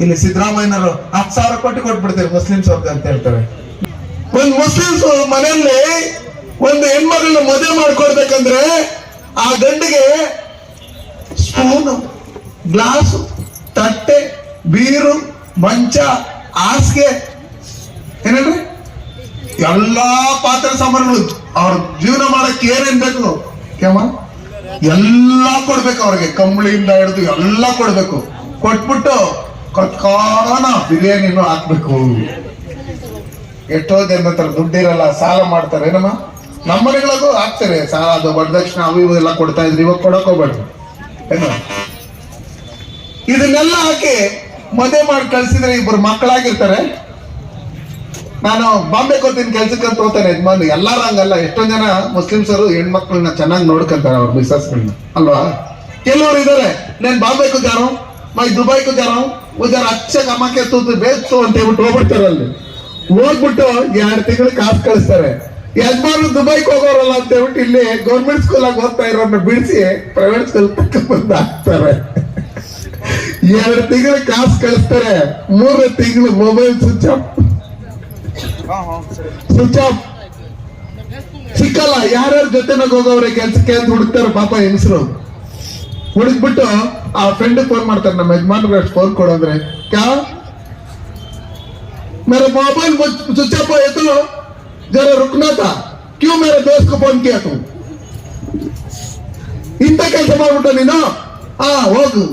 ಇಲ್ಲಿ ಸಿದ್ದರಾಮಯ್ಯನವರು ಹತ್ತು ಸಾವಿರ ಕೋಟಿ ಕೊಟ್ಬಿಡ್ತಾರೆ ಮುಸ್ಲಿಮ್ಸ್ ಅವ್ರಿಗೆ ಅಂತ ಹೇಳ್ತಾರೆ. ಒಂದು ಮುಸ್ಲಿಮ್ಸ್ ಮನೆಯಲ್ಲಿ ಒಂದು ಹೆಣ್ಮಗಳನ್ನ ಮದುವೆ ಮಾಡ್ಕೊಡ್ಬೇಕಂದ್ರೆ ಆ ಗಂಡಿಗೆ ಸ್ಪೂನು ಗ್ಲಾಸು ತಟ್ಟೆ, ಬೀರು, ಮಂಚ, ಹಾಸಿಗೆ, ಏನೇನ್ರಿ? ಎಲ್ಲಾ ಪಾತ್ರೆ ಸಾಮಾನುಗಳು ಅವ್ರ ಜೀವನ ಮಾಡಕ್ಕೆ ಏನೇನ್ ಬೇಕು ಕೇಮ ಎಲ್ಲಾ ಕೊಡ್ಬೇಕು ಅವ್ರಿಗೆ. ಕಂಬಳಿಯಿಂದ ಹಿಡಿದು ಎಲ್ಲಾ ಕೊಡ್ಬೇಕು. ಕೊಟ್ಬಿಟ್ಟು ಕತ್ಕಾನ ಬಿರಿಯಾನಿನೂ ಹಾಕ್ಬೇಕು. ಎಷ್ಟೋ ಜನ ಹತ್ರ ದುಡ್ಡಿರಲ್ಲ, ಸಾಲ ಮಾಡ್ತಾರೆ. ಏನಮ್ಮ? ನಮ್ಮ ಮನೆಗಳಿಗೂ ಹಾಕ್ತಾರೆ. ಸಾಲ ಅದು ವರದಕ್ಷಿಣೆ ಅವು ಇವು ಎಲ್ಲ ಕೊಡ್ತಾ ಇದ್ರಿ. ಇವಾಗ ಕೊಡಕ್ ಹೋಗ್ಬೇಡ್ರಿ ಏನು ಇದನ್ನೆಲ್ಲ ಹಾಕಿ ಮದುವೆ ಮಾಡಿ ಕಳ್ಸಿದ್ರೆ ಇಬ್ಬರು ಮಕ್ಕಳಾಗಿರ್ತಾರೆ. ನಾನು ಬಾಂಬೆ ಕೋತಿನ ಕೆಲ್ಸಕ್ಕೆ ಅಂತ ಹೋಗ್ತಾನೆ ಯಜಮಾನ್ ಎಲ್ಲಾರು ಹಂಗಲ್ಲ. ಎಷ್ಟೊಂದ್ ಜನ ಮುಸ್ಲಿಮ್ಸರು ಹೆಣ್ಮಕ್ಳನ್ನ ಚೆನ್ನಾಗಿ ನೋಡ್ಕೊಂತಾರೆ ಅವ್ರ ಮಿಸಸ್ಗಳನ್ನ ಅಲ್ವಾ? ಕೆಲವರು ಇದಾರೆ. ನಾನು ಬಾಂಬೆ ಕುಜಾರೋ ಮೈ ದುಬೈ ಕುಜಾರೋ ಉಜಾರ ಅಚ್ಚ ಗಮಕ್ಕೆ ತೂತು ಬೇಸ್ತು ಅಂತ ಹೇಳ್ಬಿಟ್ಟು ಹೋಗ್ಬಿಡ್ತಾರೆ ಅಲ್ಲಿ. ಹೋಗ್ಬಿಟ್ಟು ಎರಡು ತಿಂಗಳು ಕಾಸು ಕಳಿಸ್ತಾರೆ. ಯಜಮಾನ್ರು ದುಬೈಗೆ ಹೋಗೋರಲ್ಲ ಅಂತ ಹೇಳ್ಬಿಟ್ಟು ಇಲ್ಲಿ ಗೌರ್ಮೆಂಟ್ ಸ್ಕೂಲಾಗ ಓದ್ತಾ ಇರೋನ್ನ ಬಿಡಿಸಿ ಪ್ರೈವೇಟ್ ಸ್ಕೂಲ್ ಬಂದು ಹಾಕ್ತಾರೆ. ಎರಡು ತಿಂಗಳು ಕಾಸು ಕಳಿಸ್ತಾರೆ. ಮೂರು ತಿಂಗಳು mobile switch off switch off ಸಿಕ್ಕಲ್ಲ, ಯಾರ್ಯಾರ ಜೊತೆನಾಗ ಹೋಗೋವ್ರೆ ಕೆಲ್ಸಕ್ಕೆ ಅಂತ ಹುಡುಕ್ತಾರೆ ಪಾಪ ಹೆಂಗಸರು ಹುಡುಕ್ಬಿಟ್ಟು ಆ ಫ್ರೆಂಡ್ ಫೋನ್ ಮಾಡ್ತಾರೆ ನಮ್ಮ ಯಜಮಾನ್ರು ಅಷ್ಟು ಫೋನ್ ಕೊಡೋದ್ರೆ ಕ್ಯಾ मेरा मोबाइल स्विच ऑफ है तो जरा रुकना था क्यों मेरे दोस्त को फोन किया तू ಇಂಥ ಕೆಲಸ ಮಾಡ್ಬಿಟ್ಟು ನೀನು ಆ ಹೋಗು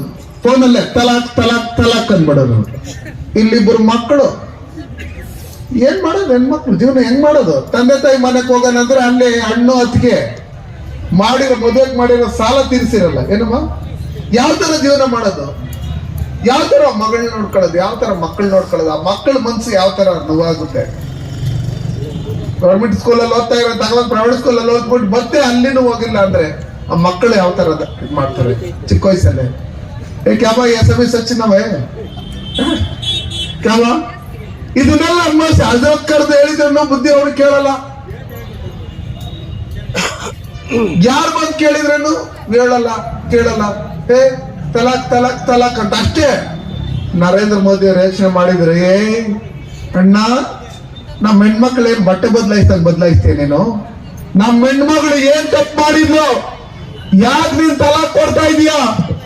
ಫೋನಲ್ಲೇ ತಲಾಕ್ ತಲಾಕ್ ತಲಾಕ್ ಅಂದ್ಬಿಡೋದು ಇಲ್ಲಿಬ್ಬರು ಮಕ್ಕಳು ಏನ್ ಮಾಡೋದು ಹೆಣ್ಮಕ್ಳು ಜೀವನ ಹೆಂಗ್ ಮಾಡೋದು ತಂದೆ ತಾಯಿ ಮನೆಗೆ ಹೋಗೋಣಂದ್ರೆ ಅಲ್ಲಿ ಹಣ್ಣು ಹತ್ತಿಗೆ ಮಾಡಿರೋ ಮದುವೆಗೆ ಮಾಡಿರೋ ಸಾಲ ತೀರಿಸಿರಲ್ಲ ಏನಮ್ಮ ಯಾವ ತರ ಜೀವನ ಮಾಡೋದು? ಯಾವ ತರ ಮಗಳ್ ನೋಡ್ಕೊಳ್ಳೋದು? ಯಾವ ತರ ಮಕ್ಕಳು ನೋಡ್ಕೊಳ್ಳೋದು? ಆ ಮಕ್ಕಳ ಮನ್ಸು ಯಾವ ತರ ನೋವಾಗುತ್ತೆ? ಗೌರ್ಮೆಂಟ್ ಸ್ಕೂಲಲ್ಲಿ ಓದ್ತಾ ಇರೋ ತಗೊಂಡ್ ಪ್ರೈವೇಟ್ ಸ್ಕೂಲಲ್ಲಿ ಓದ್ಬಿಟ್ಟು ಮತ್ತೆ ಅಲ್ಲಿನೂ ಹೋಗಿಲ್ಲ ಅಂದ್ರೆ ಆ ಮಕ್ಕಳು ಯಾವ ತರ ಮಾಡ್ತಾರೆ? ಚಿಕ್ಕ ವಯಸ್ಸಲ್ಲೇ. ಏ, ಕ್ಯಾಬ ಎಸ್ ಎಂ ಎಸ್ ಹಚ್ಚಿನವೇ ಕ್ಯಾಬ? ಇದನ್ನೆಲ್ಲ ಅನ್ಮಾಸಿ ಅಜರತ್ ಕರೆದು ಹೇಳಿದ್ರು ಬುದ್ಧಿ ಅವ್ರು ಕೇಳಲ್ಲ. ಯಾರು ಬಂದು ಕೇಳಿದ್ರೇನು? ಹೇಳಲ್ಲ, ಕೇಳಲ್ಲ. ಏ, ತಲಾಕ್ ತಲಾಕ್ ತಲಾಕ್ ಅಂತ ಅಷ್ಟೇ. ನರೇಂದ್ರ ಮೋದಿ ಅವ್ರು ಯೋಚನೆ ಮಾಡಿದ್ರೆ ಅಣ್ಣ ನಮ್ಮ ಹೆಣ್ಮಕ್ಳು ಏನ್ ಬಟ್ಟೆ ಬದಲಾಯಿಸ್ದಾಗ ಬದಲಾಯಿಸ್ತೇನೆ ನೀನು? ನಮ್ಮ ಹೆಣ್ಮಗಳು ಏನ್ ತಪ್ಪು ಮಾಡಿದ್ಲು? ಯಾಕೆ ನೀನ್ ತಲಾಕ್ ಕೊಡ್ತಾ ಇದೀಯಾ?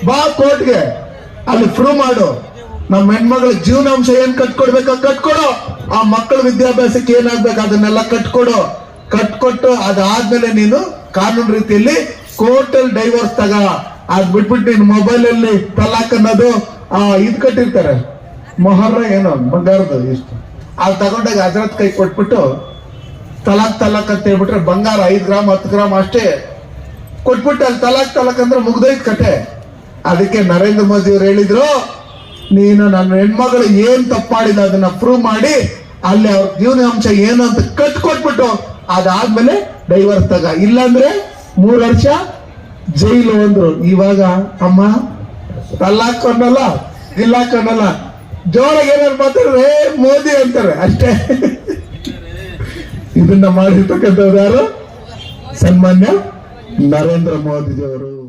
ಬಾ ಕೋರ್ಟ್ಗೆ. ಅಲ್ಲಿ ಪ್ರೂವ್ ಮಾಡು. ನಮ್ಮ ಹೆಣ್ಮಗಳ ಜೀವನಾಂಶ ಏನ್ ಕಟ್ಕೊಡ್ಬೇಕ ಕಟ್ಕೊಡು. ಆ ಮಕ್ಕಳ ವಿದ್ಯಾಭ್ಯಾಸಕ್ಕೆ ಏನಾಗ್ಬೇಕು ಅದನ್ನೆಲ್ಲ ಕಟ್ಕೊಡು. ಕಟ್ಕೊಟ್ಟು ಅದಾದ್ಮೇಲೆ ನೀನು ಕಾನೂನು ರೀತಿಯಲ್ಲಿ ಕೋರ್ಟಲ್ ಡೈವರ್ಸ್ ತಗ. ಅದ್ ಬಿಟ್ಬಿಟ್ಟು ನಿನ್ ಮೊಬೈಲ್ ಅಲ್ಲಿ ತಲಾಕ್ ಅನ್ನೋದು, ಆ, ಇದ್ ಕಟ್ಟಿರ್ತಾರೆ. ಮೊಹರ್ರ ಏನೋ ಬಂಗಾರದ ಇಷ್ಟು. ಅಲ್ಲಿ ತಗೊಂಡಾಗ ಹಜರತ್ ಕೈ ಕೊಟ್ಬಿಟ್ಟು ತಲಾಕ್ ತಲಾಕ್ ಅಂತ ಹೇಳ್ಬಿಟ್ರೆ ಬಂಗಾರ ಐದ್ ಗ್ರಾಮ್, ಹತ್ತು ಗ್ರಾಮ್ ಅಷ್ಟೇ ಕೊಟ್ಬಿಟ್ಟು ಅಲ್ಲಿ ತಲಾಕ್ ತಲಾಕ್ ಅಂದ್ರೆ ಮುಗ್ದೈತ್ ಕತೆ. ಅದಕ್ಕೆ ನರೇಂದ್ರ ಮೋದಿ ಅವ್ರು ಹೇಳಿದ್ರು, ನೀನು ನನ್ನ ಹೆಣ್ಮಗಳು ಏನ್ ತಪ್ಪಾಡಿದ ಅದನ್ನ ಪ್ರೂವ್ ಮಾಡಿ, ಅಲ್ಲಿ ಅವ್ರ ಜೀವನ ಅಂಶ ಏನು ಅಂತ ಕಟ್ ಕೊಟ್ಬಿಟ್ಟು ಅದಾದ್ಮೇಲೆ ಡೈವರ್ಸ್ ತಗ. ಇಲ್ಲಾಂದ್ರೆ ಮೂರು ವರ್ಷ ಜೈಲು ಅಂದ್ರು. ಇವಾಗ ಅಮ್ಮ ಅಲ್ಲಾಕೊಂಡಲ್ಲ ಇಲ್ಲಾಕೊಂಡಲ್ಲ ಜೋರಾಗಿ ಏನಾರು ಮಾತಾಡ್ರೆ ಮೋದಿ ಅಂತಾರೆ. ಅಷ್ಟೇ. ಇದನ್ನ ಮಾಡಿರ್ತಕ್ಕಂಥವ್ರು ಯಾರು? ಸನ್ಮಾನ್ಯ ನರೇಂದ್ರ ಮೋದಿಜಿಯವರು.